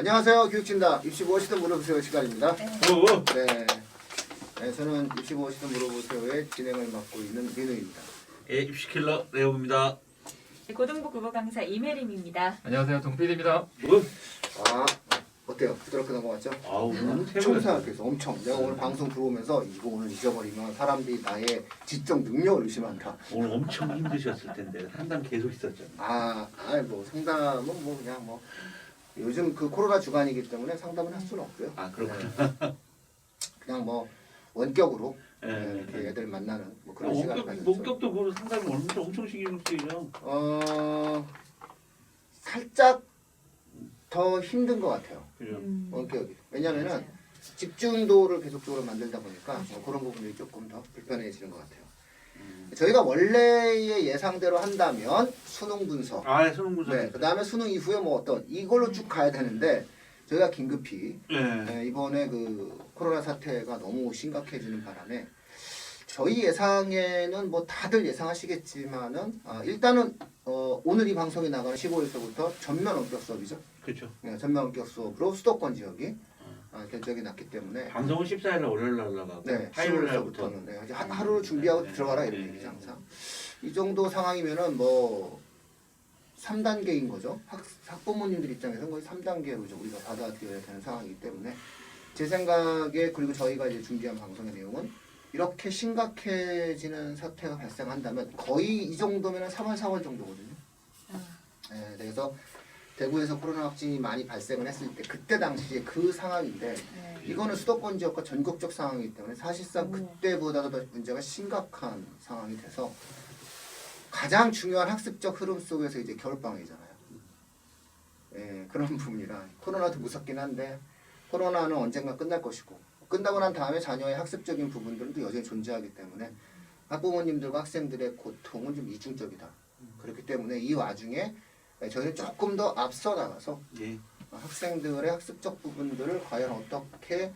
안녕하세요. 교육진다. 입시 무엇이든 물어보세요 시간입니다. 오, 네. 네, 저는 입시 무엇이든 물어보세요의 진행을 맡고 있는 민우입니다. 예, 입시킬러 레오입니다. 고등부 국어 강사 이메림입니다. 안녕하세요 동필입니다. 뭐? 아, 어때요? 부드럽게 넘어갔죠? 아우, 너무 엄청. 생각해서 엄청. 내가 오늘 방송 들어오면서 이거 오늘 잊어버리면 사람들이 나의 지적 능력을 의심한다. 오늘 엄청 힘드셨을 텐데 한담 계속 있었잖아. 아, 아이 뭐 상담은 뭐 그냥 뭐 요즘 그 코로나 주간이기 때문에 상담은 할 수는 없고요. 아, 그렇구나. 네. 그냥 뭐 원격으로 예, 네, 이렇게 예. 애들 만나는 뭐 아, 그런 시간을 원격, 가졌죠. 원격도 그 상담이 엄청 엄청 신경 쓰이죠. 어 살짝 더 힘든 것 같아요. 그죠? 음. 원격이. 왜냐면은. 집중도를 계속적으로 만들다 보니까 뭐 그런 부분들이 조금 더 불편해지는 것 같아요. 음. 저희가 원래의 예상대로 한다면 수능 분석, 아, 예, 수능 분석. 네, 그 다음에 수능 이후에 뭐 어떤 이걸로 쭉 가야 되는데 저희가 긴급히 예. 네, 이번에 그 코로나 사태가 너무 심각해지는 바람에 저희 예상에는 뭐 다들 예상하시겠지만은 아, 일단은 어, 오늘 이 방송이 나가는 15일서부터 전면 원격 수업이죠. 그렇죠. 네, 전면 원격 수업으로 수도권 지역이 아, 결정이 났기 때문에 방송은 14일 날 월요일 날 나가고 네, 화요일 날부터 15일서부터는 네, 이제 하- 하루를 준비하고 네, 들어가라 네, 이런 네, 얘기죠 네. 항상. 이 정도 상황이면은 뭐 3단계인 거죠. 학, 학부모님들 입장에서는 거의 3단계로 이제 우리가 받아들여야 되는 상황이기 때문에 제 생각에 그리고 저희가 이제 준비한 방송의 내용은 이렇게 심각해지는 사태가 발생한다면 거의 이 정도면 3월 4월 정도거든요. 아, 네, 그래서 대구에서 코로나 확진이 많이 발생을 했을 때 그때 당시에 그 상황인데 네. 이거는 수도권 지역과 전국적 상황이기 때문에 사실상 오. 그때보다도 더 문제가 심각한 상황이 돼서 가장 중요한 학습적 흐름 속에서 이제 겨울방학이잖아요. 예, 그런 부분이라 코로나도 무섭긴 한데 코로나는 언젠가 끝날 것이고 끝나고 난 다음에 자녀의 학습적인 부분들도 여전히 존재하기 때문에 학부모님들과 학생들의 고통은 좀 이중적이다. 그렇기 때문에 이 와중에 저희는 조금 더 앞서 나가서 예. 학생들의 학습적 부분들을 과연 어떻게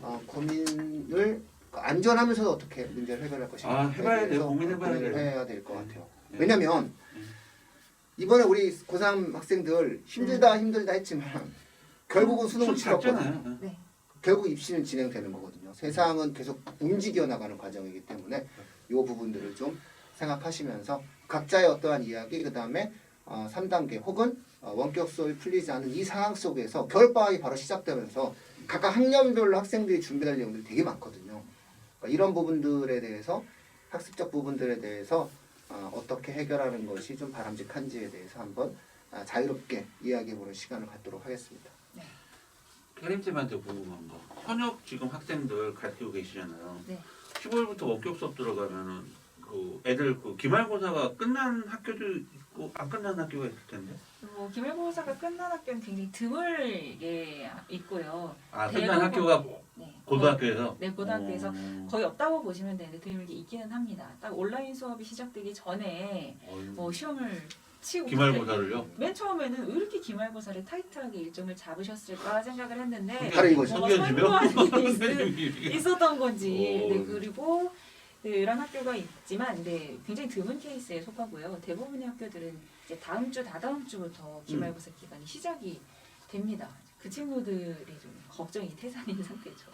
어, 고민을 안전하면서도 어떻게 문제를 해결할 것인가 아, 해봐야 돼요. 고민해봐야 고민을 돼요. 해야 될것 네. 같아요. 네. 왜냐면 이번에 우리 고3 학생들 힘들다 힘들다 했지만 결국은 수능을 수능 치렀거든요. 봤잖아요. 네. 결국 입시는 진행되는 거거든요. 세상은 계속 움직여 나가는 과정이기 때문에 이 부분들을 좀 생각하시면서 각자의 어떠한 이야기 그 다음에 어, 3단계 혹은 어, 원격 수업이 풀리지 않은 이 상황 속에서 겨울방학이 바로 시작되면서 각각 학년별로 학생들이 준비할 내용들이 되게 많거든요. 그러니까 이런 부분들에 대해서 학습적 부분들에 대해서 어, 어떻게 해결하는 것이 좀 바람직한지에 대해서 한번 아, 자유롭게 이야기해보는 시간을 갖도록 하겠습니다. 혜림쌤한테 궁금한 거. 현역 지금 학생들 가르치고 계시잖아요. 네. 15일부터 원격 수업 들어가면은 그 애들 그 기말고사가 끝난 학교도 있고 안 끝난 학교가 있을 텐데. 뭐 기말고사가 끝난 학교는 굉장히 드물게 있고요. 아 대부분- 끝난 학교가 네. 고등학교에서. 네, 고등학교에서 어. 거의 없다고 보시면 되는데 드물게 있기는 합니다. 딱 온라인 수업이 시작되기 전에 어휴. 뭐 시험을 치고 기말고사를요? 맨 처음에는 왜 이렇게 기말고사를 타이트하게 일정을 잡으셨을까 생각을 했는데 바로 이거죠. 뭔가 선거안이 있- 선생님이 있었던 건지 오. 네, 그리고 네, 이런 학교가 있지만 네, 굉장히 드문 케이스에 속하고요. 대부분의 학교들은 이제 다음 주 다다음 주부터 기말고사 기간이 시작이 됩니다. 그 친구들이 좀 걱정이 태산인 상태죠.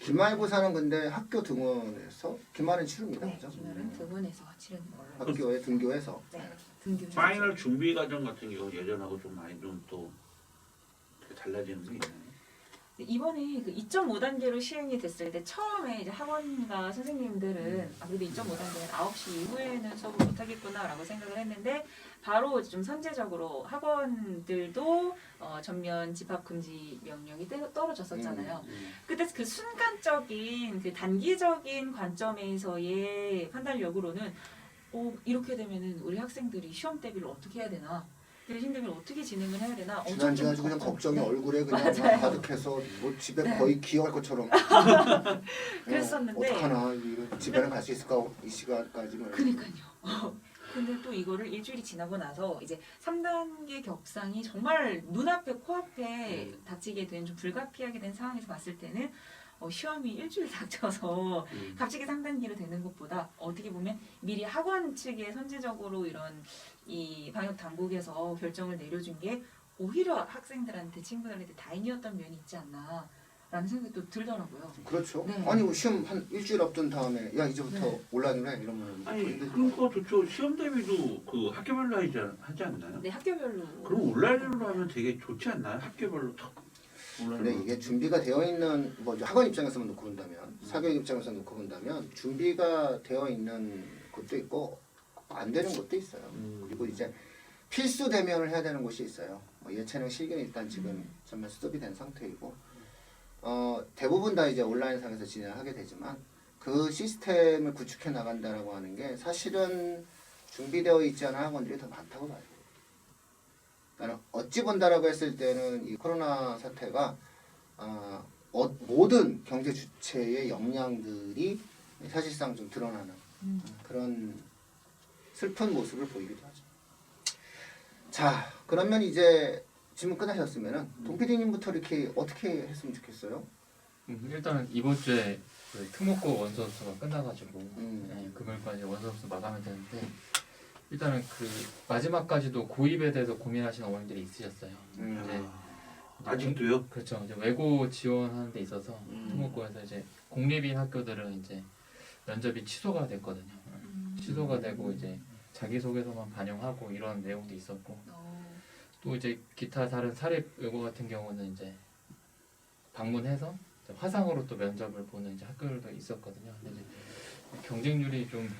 기말고사는 근데 학교 등원해서 기말은 치릅니다. 네, 그죠? 기말은 등원해서 치르는 걸로. 학교에 등교해서 네, 등교. 파이널 준비 과정 같은 경우 예전하고 좀 많이 좀 또 달라지는 게 있나요? 네, 이번에 그 2.5단계로 시행이 됐을 때 처음에 이제 학원과 선생님들은 아, 그래도 2.5단계는 9시 이후에는 수업을 못 하겠구나라고 생각을 했는데 바로 좀 선제적으로 학원들도 어, 전면 집합 금지 명령이 떼- 떨어졌었잖아요. 음. 그때 그 순간적인 그 단기적인 관점에서의 판단력으로는 어, 이렇게 되면은 우리 학생들이 시험 대비를 어떻게 해야 되나? 대비를 어떻게 진행을 해야 되나? 좀 아주 그냥 걱정- 걱정이 네. 얼굴에 그냥 막 맞아요. 가득해서 뭐 집에 네. 거의 기어갈 것처럼 그랬었는데 어, 어떡하나 이거 집에는 갈 수 있을까 이 시간까지 뭐 그니까요. 근데 또 이거를 일주일이 지나고 나서 이제 3단계 격상이 정말 눈앞에 코앞에 음. 닥치게 된 좀 불가피하게 된 상황에서 봤을 때는 어, 시험이 일주일 닥쳐서 음. 갑자기 3단계로 되는 것보다 어떻게 보면 미리 학원 측에 선제적으로 이런 이 방역 당국에서 결정을 내려준 게 오히려 학생들한테 친구들한테 다행이었던 면이 있지 않나 라는 생각이 또 들더라고요. 그렇죠. 네. 아니 뭐 시험 한 일주일 앞둔 다음에 야 이제부터 네. 온라인으로 해 이러면 아니 그거 좋죠. 시험 대비도 그 학교별로 하지, 않- 하지 않나요? 네 학교별로. 그럼 온라인으로 하면 되게 좋지 않나요? 학교별로 탁 온라인으로. 근데 이게 준비가 되어 있는 뭐 학원 입장에서만 놓고 본다면 음. 사교육 입장에서 놓고 본다면 준비가 되어 있는 것도 있고 안 되는 것도 있어요. 음. 그리고 이제 필수 대면을 해야 되는 곳이 있어요. 뭐 예체능 실기는 일단 지금 전면 스톱이 된 상태이고 어, 대부분 다 이제 온라인상에서 진행을 하게 되지만 그 시스템을 구축해 나간다라고 하는 게 사실은 준비되어 있지 않은 학원들이 더 많다고 봐요. 그러니까 어찌 본다라고 했을 때는 이 코로나 사태가 아, 어, 모든 경제 주체의 역량들이 사실상 좀 드러나는 음. 그런 슬픈 모습을 보이기도 하죠. 자, 그러면 이제 질문 끝나셨으면은 동 PD님부터 이렇게 어떻게 했으면 좋겠어요? 음, 일단은 이번 주에 그 특목고 원서 접수가 끝나가지고 음. 네, 금요일까지 원서 접수 마감이 되는데 일단은 그 마지막까지도 고입에 대해서 고민하시는 어머님들이 있으셨어요. 음. 이제 아, 아직도요? 그렇죠. 이제 외고 지원하는 데 있어서 음. 특목고에서 이제 공립인 학교들은 이제 면접이 취소가 됐거든요. 음. 취소가 되고 이제 자기소개서만 반영하고 이런 내용도 있었고 어. 또 이제 기타 다른 사립 외고 같은 경우는 이제 방문해서 이제 화상으로 또 면접을 보는 이제 학교들도 있었거든요. 근데 이제 경쟁률이 좀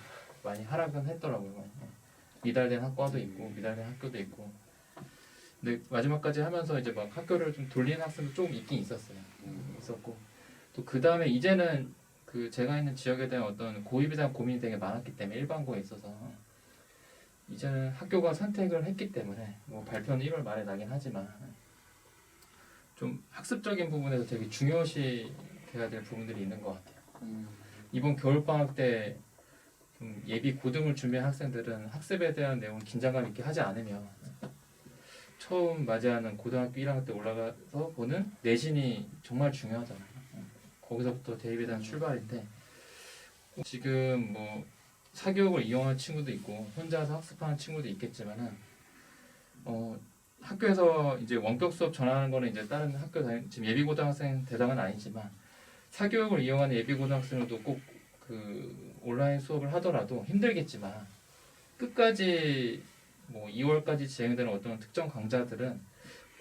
많이 하락은 했더라고요. 예. 미달된 학과도 있고 미달된 학교도 있고. 근데 마지막까지 하면서 이제 막 학교를 좀 돌리는 학생도 조금 있긴 있었어요. 음. 있었고 또 그 다음에 이제는 그 제가 있는 지역에 대한 어떤 고입에 대한 고민이 되게 많았기 때문에 일반고에 있어서 이제는 학교가 선택을 했기 때문에 뭐 발표는 1월 말에 나긴 하지만 좀 학습적인 부분에서 되게 중요시 돼야 될 부분들이 있는 것 같아요. 음. 이번 겨울 방학 때 좀 예비 고등을 준비한 학생들은 학습에 대한 내용을 긴장감 있게 하지 않으면 처음 맞이하는 고등학교 1학년 때 올라가서 보는 내신이 정말 중요하잖아요. 거기서부터 대입에 대한 출발인데 지금 뭐 사교육을 이용하는 친구도 있고 혼자서 학습하는 친구도 있겠지만은 어 학교에서 이제 원격 수업 전하는 거는 이제 다른 학교 다니 지금 예비 고등학생 대상은 아니지만 사교육을 이용하는 예비 고등학생들도 꼭그 온라인 수업을 하더라도 힘들겠지만 끝까지 뭐 2월까지 진행되는 어떤 특정 강좌들은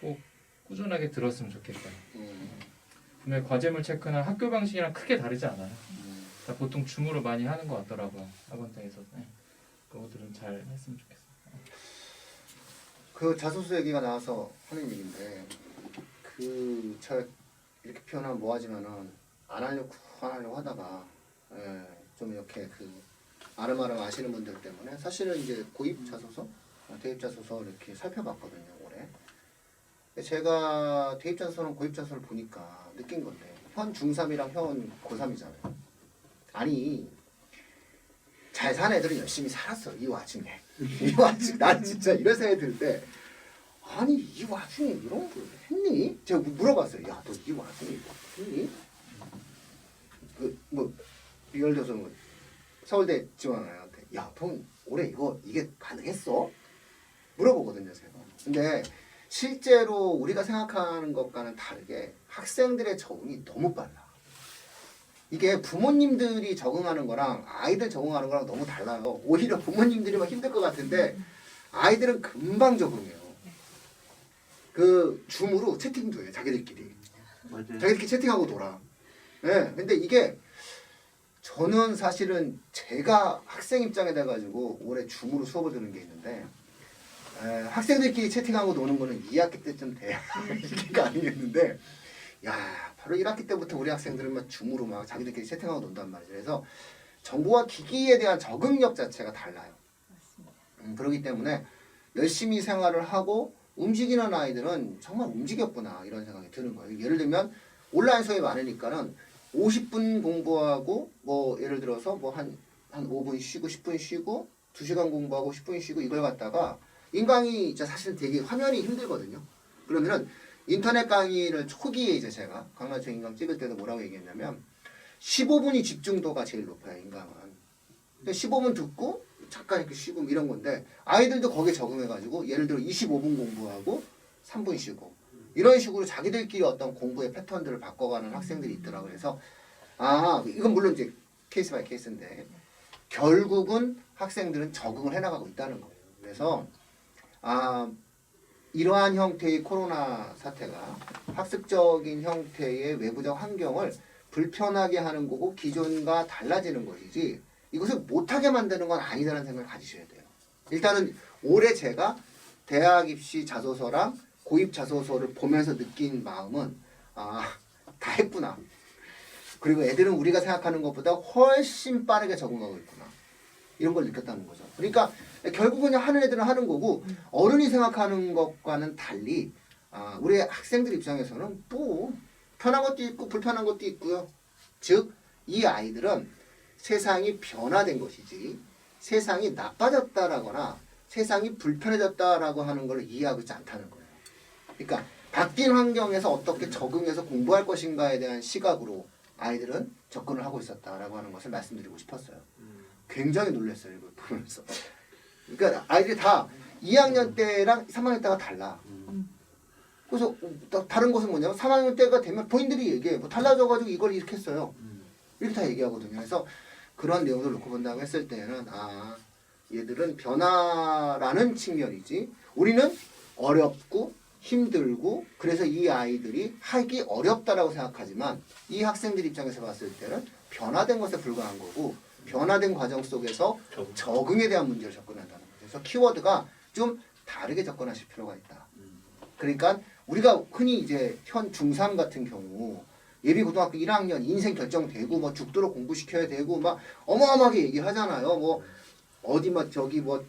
꼭 꾸준하게 들었으면 좋겠어요. 음. 과제물 체크나 학교 방식이랑 크게 다르지 않아요. 음. 다 보통 줌으로 많이 하는 것 같더라고요. 학원장에서. 네. 그것들은 잘 했으면 좋겠어요. 그 자소서 얘기가 나와서 하는 얘기인데 그 제가 이렇게 표현하면 뭐하지만은 안 하려고 안 하려고 하다가 예, 좀 이렇게 그 아름아름 아시는 분들 때문에 사실은 이제 고입 자 소서 어, 대입 자 소서 이렇게 살펴봤거든요 올해 제가 대입 자 소서랑 고입 자 소서를 보니까 느낀 건데 현 중3이랑 현 고3이잖아요 아니 잘 사는 애들은 열심히 살았어 이 와중에 이 와중 난 진짜 이런 생각이 들때 아니 이 와중에 이런 걸 했니? 제가 물- 물어봤어요. 야 너 이 와중에 이거 했니? 그뭐 들어서 뭐 서울대 지원하한테 야돈 올해 이거 이게 가능했어? 물어보거든요 제가. 근데 실제로 우리가 생각하는 것과는 다르게 학생들의 적응이 너무 빨라. 이게 부모님들이 적응하는 거랑 아이들 적응하는 거랑 너무 달라요. 오히려 부모님들이 막 힘들 것 같은데 아이들은 금방 적응해요. 그 줌으로 채팅도 해 자기들끼리. 맞아요. 자기들끼리 채팅하고 놀아. 예. 근데 이게 저는 사실은 제가 학생 입장에 돼 가지고 올해 줌으로 수업을 듣는 게 있는데 에, 학생들끼리 채팅하고 노는 거는 2학기 때쯤 돼야 이게 아니겠는데 야 바로 1학기 때부터 우리 학생들은 막 줌으로 막 자기들끼리 채팅하고 논단 말이죠. 그래서 정보와 기기에 대한 적응력 자체가 달라요. 음, 그렇기 때문에 열심히 생활을 하고 움직이는 아이들은 정말 움직였구나 이런 생각이 드는 거예요. 예를 들면 온라인 수업이 많으니까는 50분 공부하고 뭐 예를 들어서 뭐 한 한 5분 쉬고 10분 쉬고 2시간 공부하고 10분 쉬고 이걸 갖다가 인강이 이제 사실 되게 화면이 힘들거든요. 그러면은 인터넷 강의를 초기에 이제 제가 강남청 인강 찍을 때도 뭐라고 얘기했냐면 15분이 집중도가 제일 높아요 인강은. 근데 15분 듣고 잠깐 이렇게 쉬고 이런 건데 아이들도 거기에 적응해가지고 예를 들어 25분 공부하고 3분 쉬고 이런 식으로 자기들끼리 어떤 공부의 패턴들을 바꿔가는 학생들이 있더라고요. 그래서 아 이건 물론 이제 케이스 바이 케이스인데 결국은 학생들은 적응을 해나가고 있다는 거예요. 그래서 아 이러한 형태의 코로나 사태가 학습적인 형태의 외부적 환경을 불편하게 하는 거고 기존과 달라지는 것이지 이것을 못하게 만드는 건 아니다라는 생각을 가지셔야 돼요. 일단은 올해 제가 대학 입시 자소서랑 고입 자소서를 보면서 느낀 마음은 아 다 했구나. 그리고 애들은 우리가 생각하는 것보다 훨씬 빠르게 적응하고 있구나. 이런 걸 느꼈다는 거죠. 그러니까 결국은 그냥 하는 애들은 하는 거고 어른이 생각하는 것과는 달리 아, 우리 학생들 입장에서는 뭐 편한 것도 있고 불편한 것도 있고요. 즉 이 아이들은 세상이 변화된 것이지 세상이 나빠졌다라거나 세상이 불편해졌다라고 하는 걸 이해하고 있지 않다는 거예요. 그러니까 바뀐 환경에서 어떻게 적응해서 공부할 것인가에 대한 시각으로 아이들은 접근을 하고 있었다라고 하는 것을 말씀드리고 싶었어요. 굉장히 놀랐어요 이걸 보면서. 그러니까 아이들이 다 2학년 때랑 3학년 때가 달라. 그래서 또 다른 것은 뭐냐면 3학년 때가 되면 본인들이 얘기해. 뭐 달라져가지고 이걸 이렇게 했어요. 이렇게 다 얘기하거든요. 그래서 그런 내용을 놓고 본다고 했을 때는 아 얘들은 변화라는 측면이지 우리는 어렵고 힘들고 그래서 이 아이들이 하기 어렵다라고 생각하지만 이 학생들 입장에서 봤을 때는 변화된 것에 불과한 거고 변화된 과정 속에서 적응. 적응에 대한 문제를 접근한다는 거죠. 그래서 키워드가 좀 다르게 접근하실 필요가 있다. 그러니까 우리가 흔히 이제 현 중3 같은 경우 예비 고등학교 1학년 인생 결정되고 뭐 죽도록 공부시켜야 되고 막 어마어마하게 얘기하잖아요. 뭐 어디 막 저기 뭐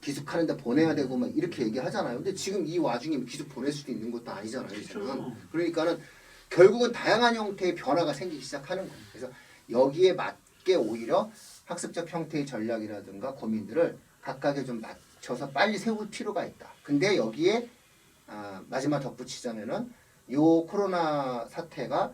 기숙하는데 보내야 되고 막 이렇게 얘기하잖아요. 근데 지금 이 와중에 기숙 보낼 수도 있는 것도 아니잖아요. 이제는. 그렇죠. 그러니까는 결국은 다양한 형태의 변화가 생기기 시작하는 거예요. 그래서 여기에 맞게 오히려 학습적 형태의 전략이라든가 고민들을 각각에 좀 맞춰서 빨리 세울 필요가 있다. 근데 여기에 아, 마지막 덧붙이자면은 요 코로나 사태가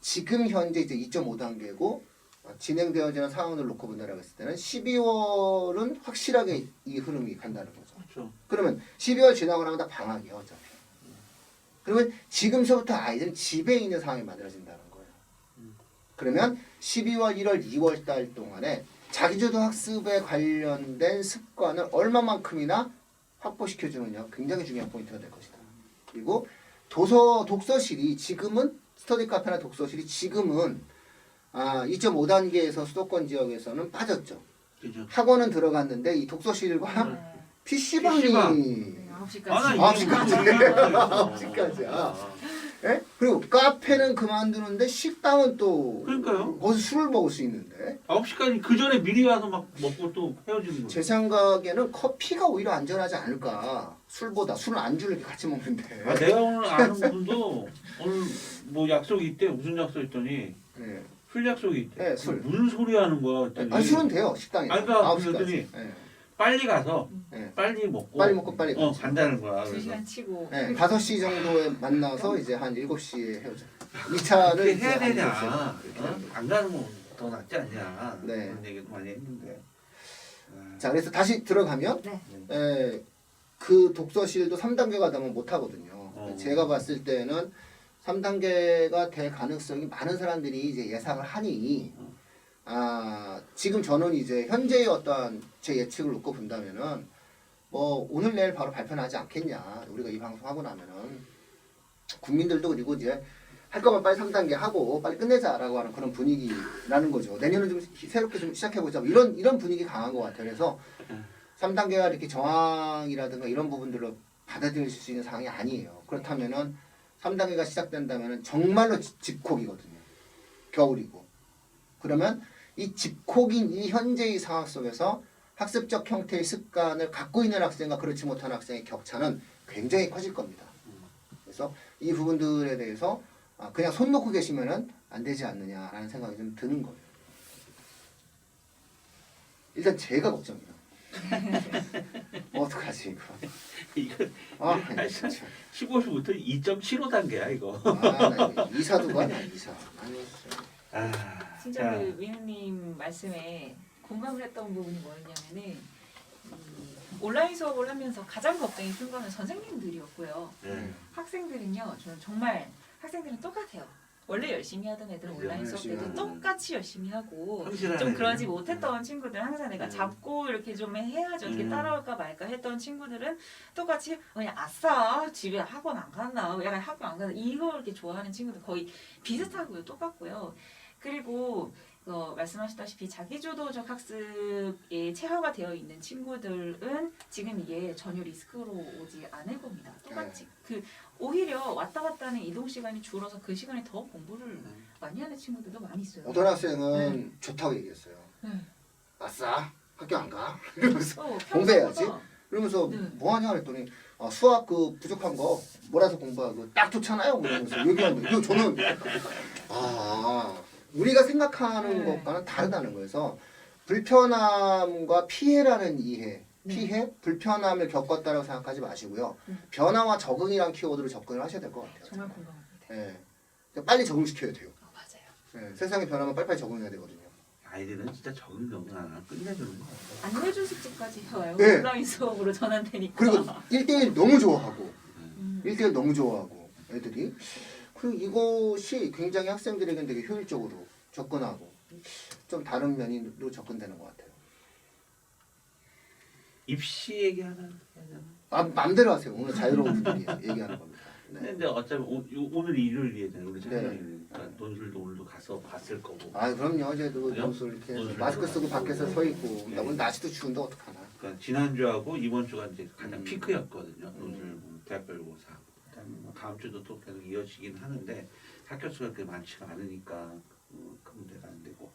지금 현재 이제 2.5 단계고 어, 진행되어지는 상황을 놓고 본다라고 했을 때는 12월은 확실하게 이 흐름이 간다는 거죠. 그렇죠. 그러면 12월 지나고 나면 다 방학이야 어차피. 그러면 지금서부터 아이들은 집에 있는 상황이 만들어진다는 거예요. 그러면 12월, 1월, 2월 달 동안에 자기주도 학습에 관련된 습관을 얼마만큼이나 확보시켜 주느냐 굉장히 중요한 포인트가 될 것이다. 그리고 도서 독서실이 지금은 스터디 카페나 독서실이 지금은 아, 2.5단계에서 수도권 지역에서는 빠졌죠. 그죠. 학원은 들어갔는데 이 독서실과 네. PC방이 PC방. 네, 9시까지. 아, 나 아홉 이게 시까지. 무슨 아홉 시까지 야. 예? 그리고 카페는 그만두는데 식당은 또 그러니까요. 거기서 술을 먹을 수 있는데 9시까지 그 전에 미리 와서 막 먹고 또 헤어지는 거예요. 제 생각에는 커피가 오히려 안전하지 않을까 술보다 술은 안주를 이렇게 같이 먹는데 아, 내가 오늘 아는 분도 오늘 뭐 약속이 있대. 무슨 약속 있더니 예. 술 약속이 있대. 네, 술. 무슨 소리 하는 거야? 그랬더니 아니 술은 돼요 식당에 아니, 그러니까 아홉 시까지 예. 빨리 가서 예. 빨리 먹고 빨리 먹고 빨리 어, 가지. 간다는 거야. 두 그래서 시간 치고. 예, 5시 정도에 만나서 이제 한 7시에 헤어져 2차를 그렇게 해야 되냐? 어? 어? 안 가는 건 더 낫지 않냐? 네. 그런 얘기도 많이 했는데. 아, 자 그래서 다시 들어가면 네. 예, 그 독서실도 3단계가 되면 못 하거든요. 어. 제가 봤을 때는 3단계가 될 가능성이 많은 사람들이 이제 예상을 하니 아, 지금 저는 이제 현재의 어떠한 제 예측을 놓고 본다면은 뭐 오늘 내일 바로 발표하지 않겠냐. 우리가 이 방송 하고 나면은 국민들도 그리고 이제 할 거면 빨리 3단계 하고 빨리 끝내자라고 하는 그런 분위기라는 거죠. 내년은 좀 히- 새롭게 좀 시작해보자. 뭐 이런 이런 분위기 강한 것 같아요. 그래서 3단계가 이렇게 저항이라든가 이런 부분들로 받아들일 수 있는 상황이 아니에요. 그렇다면은 3단계가 시작된다면은 정말로 집- 집콕이거든요. 겨울이고. 그러면 이 집콕인 이 현재의 상황 속에서 학습적 형태의 습관을 갖고 있는 학생과 그렇지 못한 학생의 격차는 굉장히 커질 겁니다. 그래서 이 부분들에 대해서 아, 그냥 손 놓고 계시면은 안 되지 않느냐라는 생각이 좀 드는 거예요. 일단 제가 걱정이에요. 뭐 어떡하지 이거. 이거 아, 아니, 진짜. 15시부터 2.75 단계야 이거. 아, 나 이거 이사도가 나 이사. 아니. 아, 진짜 자, 그 위원님 말씀에 공감을 했던 부분이 뭐였냐면은 이 온라인 수업을 하면서 가장 걱정이 큰 거는 선생님들이었고요. 네. 학생들은요, 저는 정말 학생들은 똑같아요. 원래 열심히 하던 애들은 네, 온라인 수업 열심히 때도 하는. 똑같이 열심히 하고 성실한 좀 애들. 그러지 못했던 친구들 항상 내가 네. 잡고 이렇게 좀 해야지 어떻게 음. 따라올까 말까 했던 친구들은 똑같이 그냥 아싸 집에 학원 안 갔나 약간 학교 안 갔나 이거 이렇게 좋아하는 친구들 거의 비슷하고요 똑같고요 그리고 어, 말씀하셨다시피 자기주도적 학습에 체화가 되어 있는 친구들은 지금 이게 전혀 리스크로 오지 않을 겁니다 똑같이 그 오히려 왔다 갔다 하는 이동 시간이 줄어서 그 시간에 더 공부를 음. 많이 하는 친구들도 많이 있어요 어떤 학생은 좋다고 얘기했어요. 네. 아싸 학교 안 가? 이러면서 어, 공부해야지. 평소보다 그러면서 네. 뭐 하냐 그랬더니 아, 수학 그 부족한 거 몰아서 공부하고 딱 좋잖아요. 뭐 이러면서 얘기하는데 그 저는 아 우리가 생각하는 네. 것과는 다르다는 거에서 불편함과 피해라는 이해 네. 피해, 불편함을 겪었다고 생각하지 마시고요. 음. 변화와 적응이란 키워드로 접근을 하셔야 될 것 같아요. 정말 공감합니다. 예. 그러니까 빨리 적응시켜야 돼요. 어, 맞아요. 예. 세상의 변화면 빨리빨리 적응해야 되거든요. 아이들은 진짜 적응 적응 안 하고 끝내주는 거 같아요. 안 내준 숙제까지 해와요. 네. 온라인 수업으로 전환되니까. 그리고 1대1 너무 좋아하고 음. 1대1 너무 좋아하고 애들이 그리고 이것이 굉장히 학생들에게는 되게 효율적으로 접근하고 좀 다른 면으로 접근되는 것 같아요. 입시 얘기 하나 해야 되나? 아, 맘대로 하세요. 오늘 자유로운 분들이 얘기하는 겁니다. 네. 근데 어차피 오, 요- 오늘 일요일이잖아요. 우리 네. 촬영이니까 논술도 오늘도 가서 봤을 거고. 아 그럼요. 어제도 그래요? 옷을 이렇게 옷을 마스크 쓰고. 밖에서 서 있고 네. 오늘 날씨도 추운데 어떡하나. 그러니까 지난주하고 이번 주가 이제 가장 음. 피크였거든요. 음. 논술 뭐 대학별고사. 그다음에 뭐 다음 주도 또 계속 이어지긴 하는데 학교 수가 그렇게 많지가 않으니까 어, 큰 문제가 안 되고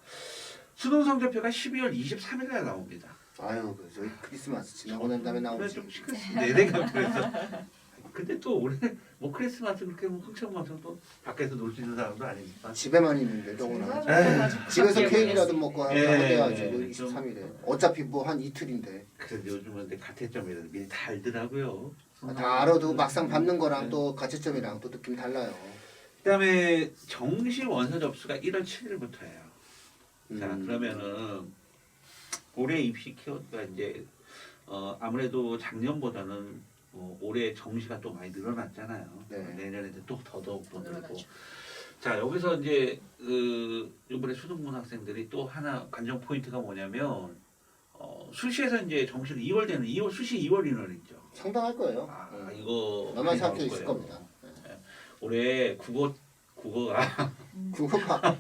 수능 성적표가 12월 23일 날 나옵니다. 아유 그 저희 크리스마스 지나고 난 다음에 나오지. 좀 시끄럽네 내가 그래서. 근데 또 올해 뭐 크리스마스 그렇게 뭐 흥청망청 또 밖에서 놀 수 있는 사람도 아니니까. 집에만 있는데 더구나. 에이, 집에서 케이크라도 먹고 하고 예, 해야지 예, 그 좀. 23일에. 어차피 뭐 한 이틀인데 그래도 요즘은 근데 가태점이라도 미리 다 알더라고요. 아, 다 알아도 막상 받는 거랑 네. 또 가채점이랑 또 느낌 달라요. 그다음에 정시 원서 접수가 1월 7일부터예요. 자 음. 그러면은 올해 입시 키워드가 이제 어, 아무래도 작년보다는 어, 올해 정시가 또 많이 늘어났잖아요. 네. 내년에 또 더더욱 더 늘고. 자 여기서 이제 그 이번에 수능문 학생들이 또 하나 관전 포인트가 뭐냐면 어, 수시에서 이제 정시는 2월 되는 2월 수시 2월 인원이죠. 상당할 거예요. 아 음. 이거 많이 생각해 있을. 겁니다. 올해 국어 국어가 국어가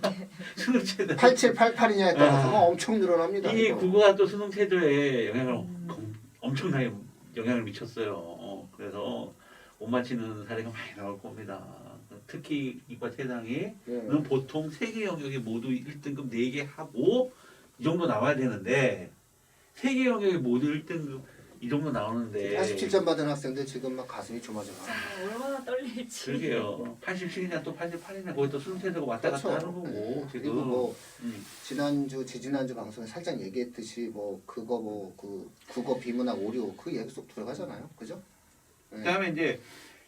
수능 체제 8788이냐에 따라서 아. 엄청 늘어납니다. 이 이거. 국어가 또 수능 체제에 영향을 음. 엄- 엄청나게 영향을 미쳤어요. 어, 그래서 못 맞히는 사례가 많이 나올 겁니다. 특히 이과 세상이 예. 는 보통 세 개 영역에 모두 1등급 4개 하고 이 정도 나와야 되는데 세 개 영역에 모두 1등급 이 정도 나오는데 87점 받은 학생들 지금 막 가슴이 조마조마. 아, 얼마나 떨릴지. 그러게요. 87이냐 또 88이냐 거기 또 순서대가 왔다 갔다 하는 거고 네. 지금 그리고 뭐 음. 지난주 지지난주 방송에 살짝 얘기했듯이 뭐 그거 뭐 그 국어 비문학 오류 그 얘기 속 들어가잖아요. 그죠? 네. 그다음에 이제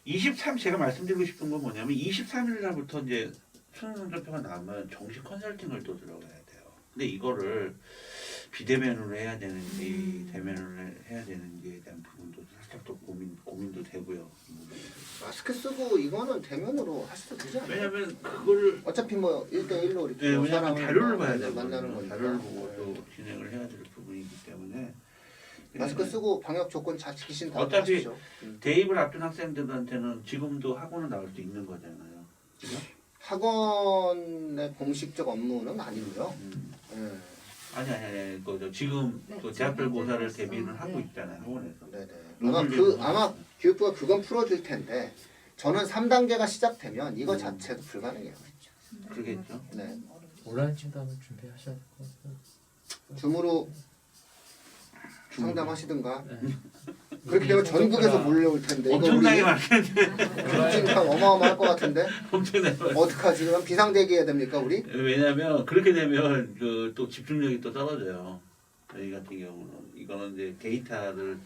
23 제가 말씀드리고 싶은 건 뭐냐면 23일 날부터 이제 수능 성적표가 나오면 정식 컨설팅을 또 들어가야 돼요. 근데 이거를 비대면으로 해야 되는지 음. 대면으로 해야 되는지에 대한 부분도 살짝 또 고민 고민도 되고요. 마스크 쓰고 이거는 대면으로 하셔도 되지 않아요? 왜냐면 그거를 어차피 뭐 1대1로 이렇게 예, 뭐 왜냐면 사람을 자료를 봐야 만나는 되거든요. 거니까. 자료를 보고 네. 또 진행을 해야 될 부분이기 때문에 마스크 쓰고 방역 조건 잘 지키신 다음에 어차피 하십시오. 음. 대입을 앞둔 학생들한테는 지금도 학원은 나올 수 있는 거잖아요. 그죠? 학원의 공식적 업무는 아니고요. 음. 예. 아니 아니 아니 그저 지금 네, 그 대학별 고사를 지금 대비는 하고 네. 있잖아요 학원에서. 네네. 아마 그 아마 교육부가 그건 풀어줄 텐데 저는 3단계가 시작되면 이거 음. 자체도 불가능해요. 그러겠죠. 네. 온라인 진단을 준비하셔야 될 것 같아요. 줌으로 줌으로. 상담하시든가 네. 그렇게 되면 전국에서 몰려올 텐데 엄청나게 우리 많은데 줌 어마어마할 것 같은데 엄청나게 많. 어떡하지? 그럼 비상대기 해야 됩니까 우리? 왜냐하면 그렇게 되면 그 또 집중력이 또 떨어져요. 저희 같은 경우는 이거는 이제 데이터를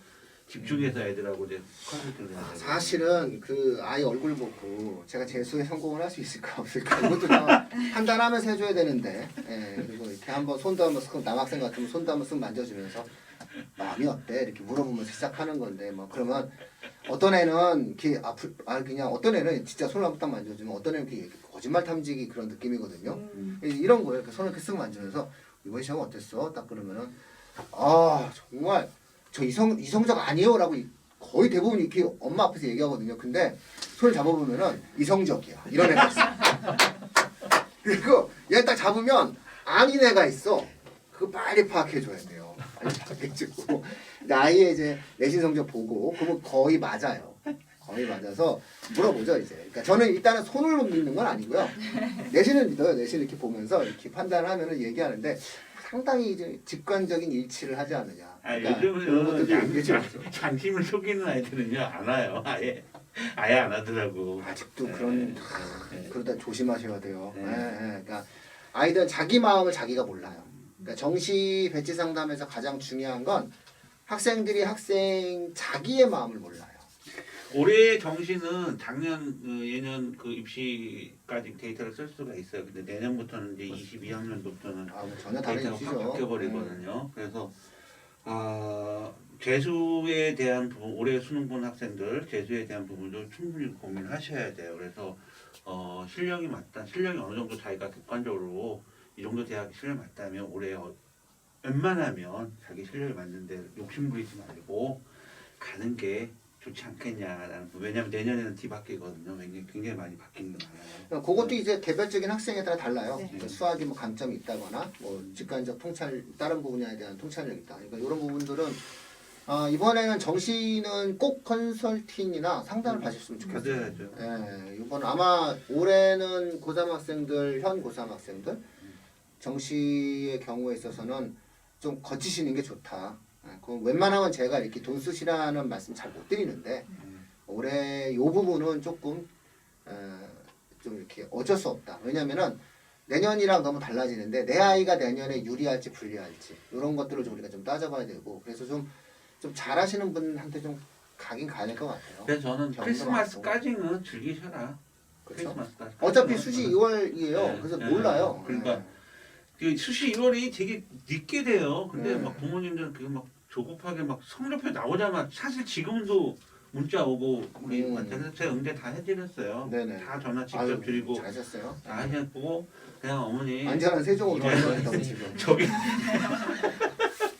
집중해서 애들하고 이제 컨설팅을 해야 돼요. 사실은 그 아이 얼굴 보고 제가 재수에 성공을 할 수 있을까 없을까 이것도 다 판단하면서 해줘야 되는데 예, 그리고 이렇게 한번 손도 한번 쓱 남학생 같으면 손도 한번 쓱 만져주면서 마음이 어때 이렇게 물어보면서 시작하는 건데 뭐 그러면 어떤 애는 이렇게 아플 아 그냥 어떤 애는 진짜 손을 한번 딱 만져주면 어떤 애는 이렇게 거짓말 탐지기 그런 느낌이거든요. 음. 이런 거예요. 이렇게 손을 이렇게 쓱 만지면서 이번 시험 어땠어? 딱 그러면은 아 정말 저 이성 이성적 아니에요라고 이- 거의 대부분 이렇게 엄마 앞에서 얘기하거든요. 근데 손을 잡아보면은 이성적이야. 이런 애가 있어. 그리고 얘 딱 잡으면 아닌 애가 있어. 그거 빨리 파악해줘야 돼요. 나이에 이제 내신 성적 보고 그러면 거의 맞아요. 거의 맞아서 물어보죠 이제. 그러니까 저는 일단은 손을 믿는 건 아니고요. 내신을 믿어요. 내신 이렇게 보면서 이렇게 판단하면은 얘기하는데 상당히 이제 직관적인 일치를 하지 않느냐. 아, 그러니까 그런 것들도 요즘은 양, 주죠. 장심을 속이는 아이들은요 안 와요. 아예 아예 안 하더라고. 아직도 네, 그런 네. 그러다 조심하셔야 돼요. 네. 예, 예. 그러니까 아이들은 자기 마음을 자기가 몰라요. 그러니까 정시 배치 상담에서 가장 중요한 건 학생들이 학생 자기의 마음을 몰라요. 올해 정시는 작년 어, 예년 그 입시까지 데이터를 쓸 수가 있어요. 근데 내년부터는 이제 22학년부터는 아, 뭐 전혀 다른 데이터가 확 이슈죠. 바뀌어버리거든요. 그래서 아 재수에 대한 부분 올해 수능 본 학생들 재수에 대한 부분도 충분히 고민하셔야 돼요. 그래서 어, 실력이 맞다, 실력이 어느 정도 자기가 객관적으로 이 정도 대학 실력이 맞다면 올해 어, 웬만하면 자기 실력이 맞는데 욕심 부리지 말고 가는 게 좋지 않겠냐라는 거. 왜냐하면 내년에는 뒤바뀌거든요. 굉장히, 굉장히 많이 바뀌는 게 많아요. 그것도 이제 개별적인 학생에 따라 달라요. 네. 그러니까 수학이 뭐 감점이 있다거나 뭐 직관적 통찰 다른 부분에 대한 통찰력이 있다. 그러니까 이런 부분들은 아, 이번에는 정시는 꼭 컨설팅이나 상담을 받으셨으면 좋겠어요. 받아야죠. 예, 이번 아마 올해는 고3 학생들 현 고3 학생들 정시의 경우에 있어서는 좀 거치시는 게 좋다. 예, 그 웬만하면 제가 이렇게 돈 쓰시라는 말씀 잘 못 드리는데 올해 이 부분은 조금 어, 좀 이렇게 어쩔 수 없다. 왜냐면은 내년이랑 너무 달라지는데 내 아이가 내년에 유리할지 불리할지 이런 것들을 좀 우리가 좀 따져봐야 되고 그래서 좀 좀 잘하시는 분한테 좀 가긴 가야 될것 같아요. 그래서 저는 경도 크리스마스까지는 즐기셔라. 그렇죠? 크리스마스까지. 어차피 수시 2월이에요. 네, 그래서 네. 몰라요. 그러니까 네. 그 수시 2월이 되게 늦게 돼요. 근데 네. 막 부모님들 그거 막 조급하게 막 성적표 나오자마자 사실 지금도 문자 오고 우리 음. 그래서 제가 응대 다 해드렸어요. 네네. 다 전화 직접 아유, 드리고 잘하셨어요. 다 해드리고 그냥 어머니 안전한 세종으로 이거는 돌아가셨다고 지금. 저기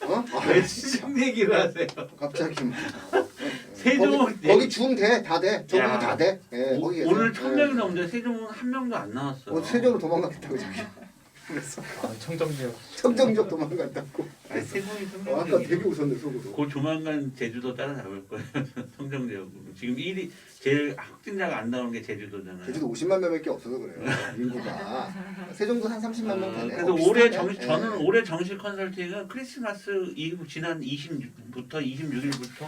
어? 아, 왜 시중 얘기를 하세요? 갑자기 뭐. 세종 거기, 거기 중대 다 돼. 저기 야. 다 돼. 예, 오, 거기 계세요. 오늘 천 명이 예. 넘는데 세종은 한 명도 안 나왔어요. 어, 세종으로 도망갔다고 저기. 그래서 아, 청정지역 청정적 도망갔다고. 아니, 세종이 어, 아까 되게 웃었네 속으로. 그 조만간 제주도 따라잡을 거예요. 성정대역으로. 지금 1위 제일 확진자가 안 나오는 게 제주도잖아요. 제주도 50만 명밖에 없어서 그래요. 인구가. 세종도 한 30만 명 어, 되네. 그래서 어, 올해 비슷하네. 정 예. 저는 올해 정식 컨설팅은 크리스마스 이후 지난 20부터 26일부터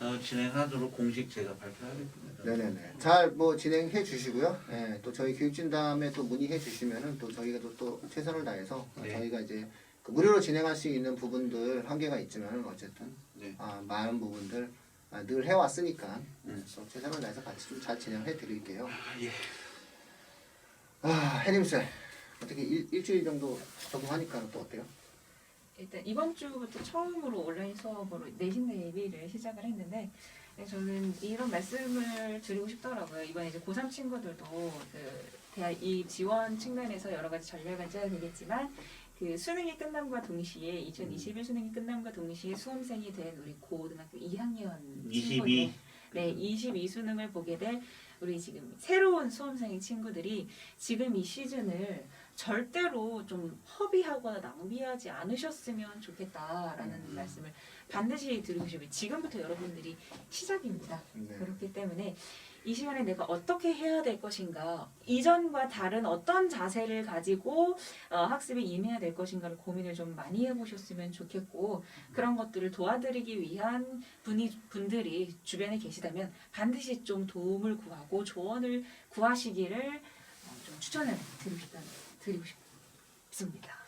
어, 진행하도록 공식 제가 발표하겠습니다. 네네네. 잘 뭐 진행해 주시고요. 예, 또 저희 교육진담에 또 문의해 주시면은 또 저희가 또, 또 최선을 다해서 네. 저희가 이제 그 무료로 진행할 수 있는 부분들 한계가 있지만은 어쨌든 네. 아, 많은 부분들 아, 늘 해왔으니까 음. 그래서 최선을 다해서 같이 좀 잘 진행해 드릴게요. 아, 예. 아, 해림 쌤 어떻게 일, 일주일 정도 적응하니까 또 어때요? 일단 이번 주부터 처음으로 온라인 수업으로 내신 대비를 시작을 했는데 네, 저는 이런 말씀을 드리고 싶더라고요. 이번에 이제 고3 친구들도 그 대학 이 지원 측면에서 여러 가지 전략은 짜야 되겠지만 그 수능이 끝남과 동시에 2021 수능이 끝남과 동시에 수험생이 된 우리 고등학교 2학년 22. 네, 22 수능을 보게 될 우리 지금 새로운 수험생 친구들이 지금 이 시즌을 절대로 좀 허비하거나 낭비하지 않으셨으면 좋겠다라는 음. 말씀을 반드시 드리고 싶어요. 지금부터 여러분들이 시작입니다. 네. 그렇기 때문에 이 시간에 내가 어떻게 해야 될 것인가, 이전과 다른 어떤 자세를 가지고 어, 학습에 임해야 될 것인가를 고민을 좀 많이 해보셨으면 좋겠고 그런 것들을 도와드리기 위한 분이 분들이 주변에 계시다면 반드시 좀 도움을 구하고 조언을 구하시기를 어, 좀 추천을 드리고 싶다 드리고 싶습니다.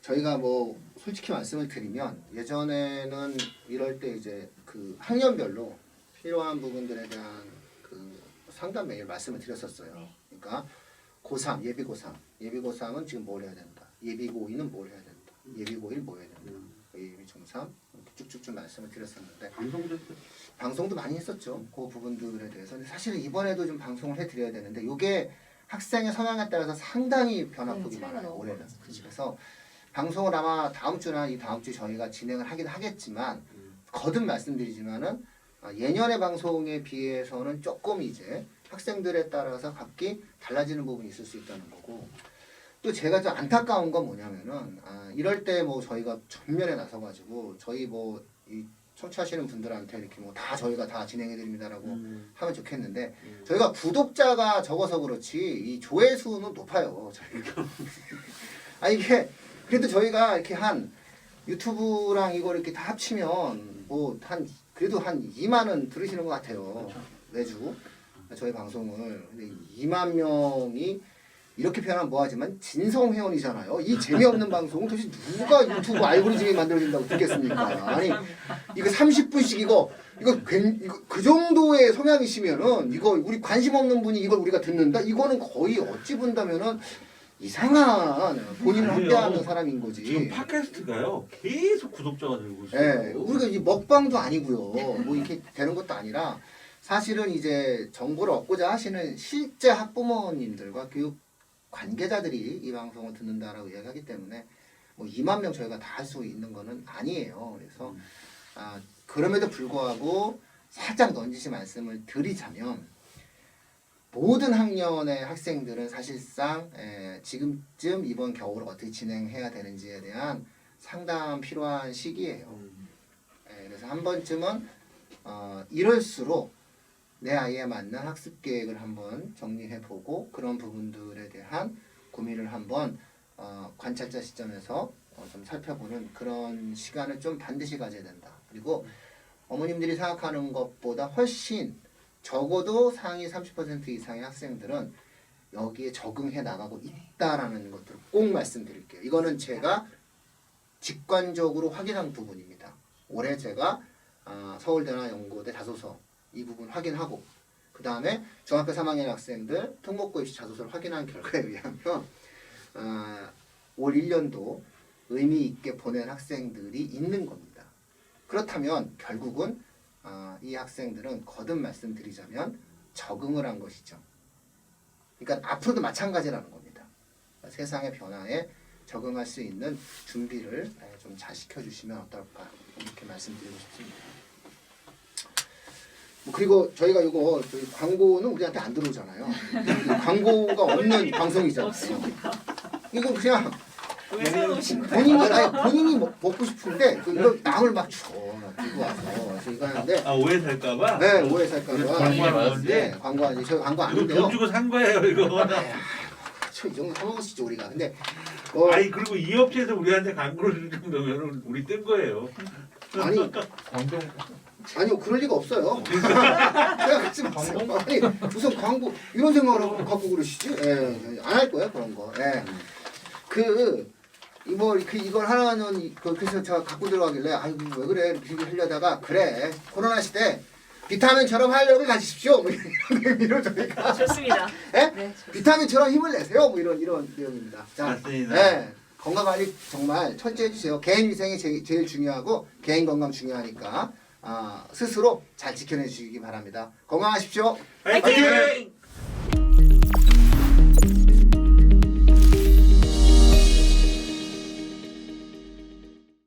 저희가 뭐 솔직히 말씀을 드리면 예전에는 이럴 때 이제 그 학년별로 필요한 부분들에 대한 그 상담 메일 말씀을 드렸었어요. 네. 그러니까 고3 예비 고3 예비 고3은 지금 뭘 해야 된다. 예비 고2는 뭘 해야 된다. 예비 고1 뭐 해야 된다. 예비 중3 이렇게 쭉쭉쭉 좀 말씀을 드렸었는데 방송도 방송도 많이 했었죠. 그 부분들에 대해서. 사실 이번에도 좀 방송을 해드려야 되는데 이게 학생의 성향에 따라서 상당히 변화폭이 네, 차이가 많아요. 너무 올해는. 많죠. 그래서 방송을 아마 다음 주나 이 다음 주 저희가 진행을 하긴 하겠지만 거듭 말씀드리지만은 아, 예년의 방송에 비해서는 조금 이제 학생들에 따라서 각기 달라지는 부분이 있을 수 있다는 거고 또 제가 좀 안타까운 건 뭐냐면은 아, 이럴 때 뭐 저희가 전면에 나서가지고 저희 뭐 이 청취하시는 분들한테 이렇게 뭐 다 저희가 다 진행해 드립니다라고 음. 하면 좋겠는데 저희가 구독자가 적어서 그렇지 이 조회수는 높아요 저희가. 아 이게 그래도 저희가 이렇게 한 유튜브랑 이거 이렇게 다 합치면 뭐 한 그래도 한 2만은 들으시는 것 같아요 매주. 저희 방송을. 근데 2만 명이 이렇게 표현하면 뭐하지만 진성 회원이잖아요 이 재미없는 방송을 도대체 누가 유튜브 알고리즘이 만들어진다고 듣겠습니까 아니 이거 30분씩 이거 이거 괜 이거 그 정도의 성향이시면은 이거 우리 관심 없는 분이 이걸 우리가 듣는다 이거는 거의 어찌 본다면은 이상한 본인을. 학대하는 사람인 거지. 지금 팟캐스트가요 계속 구독자가 늘고 있어요. 예, 우리가 이 먹방도 아니고요. 뭐 이렇게 되는 것도 아니라 사실은 이제 정보를 얻고자 하시는 실제 학부모님들과 교육 관계자들이 이 방송을 듣는다라고 이야기하기 때문에 뭐 2만 명 저희가 다 할 수 있는 거는 아니에요. 그래서 음. 아, 그럼에도 불구하고 살짝 넌지시 말씀을 드리자면 모든 학년의 학생들은 사실상 에, 지금쯤 이번 겨울을 어떻게 진행해야 되는지에 대한 상담 필요한 시기예요. 음. 예, 그래서 한 번쯤은 어, 이럴수록 내 아이에 맞는 학습 계획을 한번 정리해 보고 그런 부분들에 대한 고민을 한번 어, 관찰자 시점에서 어, 좀 살펴보는 그런 시간을 좀 반드시 가져야 된다. 그리고 어머님들이 생각하는 것보다 훨씬 적어도 상위 30% 이상의 학생들은 여기에 적응해 나가고 있다라는 것들을 꼭 말씀드릴게요. 이거는 제가 직관적으로 확인한 부분입니다. 올해 제가 아, 서울대나 연고대 자소서 이 부분 확인하고 그 다음에 중학교 3학년 학생들 특목고 입시 자소서를 확인한 결과에 의하면 아, 올 1년도 의미 있게 보낸 학생들이 있는 겁니다. 그렇다면 결국은 아, 이 학생들은 거듭 말씀드리자면 적응을 한 것이죠. 그러니까 앞으로도 마찬가지라는 겁니다. 세상의 변화에 적응할 수 있는 준비를 좀 잘 시켜주시면 어떨까 이렇게 말씀드리고 싶습니다. 뭐 그리고 저희가 이거 저희 광고는 우리한테 안 들어오잖아요. 광고가 없는 방송이잖아요. 이거 그냥 왜 거예요? 본인이 아니, 본인이 먹, 먹고 싶은데 그 이걸 남을 막 줘. 들고 와서 그래서 이거 하는데 아 오해 살까봐. 네 오해 살까봐 광고하는 맞았지? 네 광고하지 저희 광고 이거 아닌데요. 돈 주고 산 거예요 이거. 저이 정도 사먹으시죠 우리가. 근데 어, 아니 그리고 이 업체에서 우리한테 광고를 줄 정도면 우리 뜬 거예요. 아니 광동 아니요 그럴 리가 없어요. 생각하지 마세요. 아니 무슨 광고 이런 생각을 하고 갖고 그러시지? 예, 안할 거예요 그런 거. 예. 그 이거 그 이걸 하나는 이- 그- 그래서 제가 갖고 들어가길래 아이고 왜 그래 이렇게 하려다가 그래 코로나 시대 비타민처럼 활력을 가지십시오 뭐 이런 의미로 저희가 좋습니다. 예? 네. 비타민처럼 힘을 내세요 뭐 이런 이런 내용입니다. 자, 맞습니다. 네. 건강 관리 정말 철저히 해주세요. 개인 위생이 제, 제일 중요하고 개인 건강 중요하니까 아, 스스로 잘 지켜내 주시기 바랍니다. 건강하십시오. 화이팅!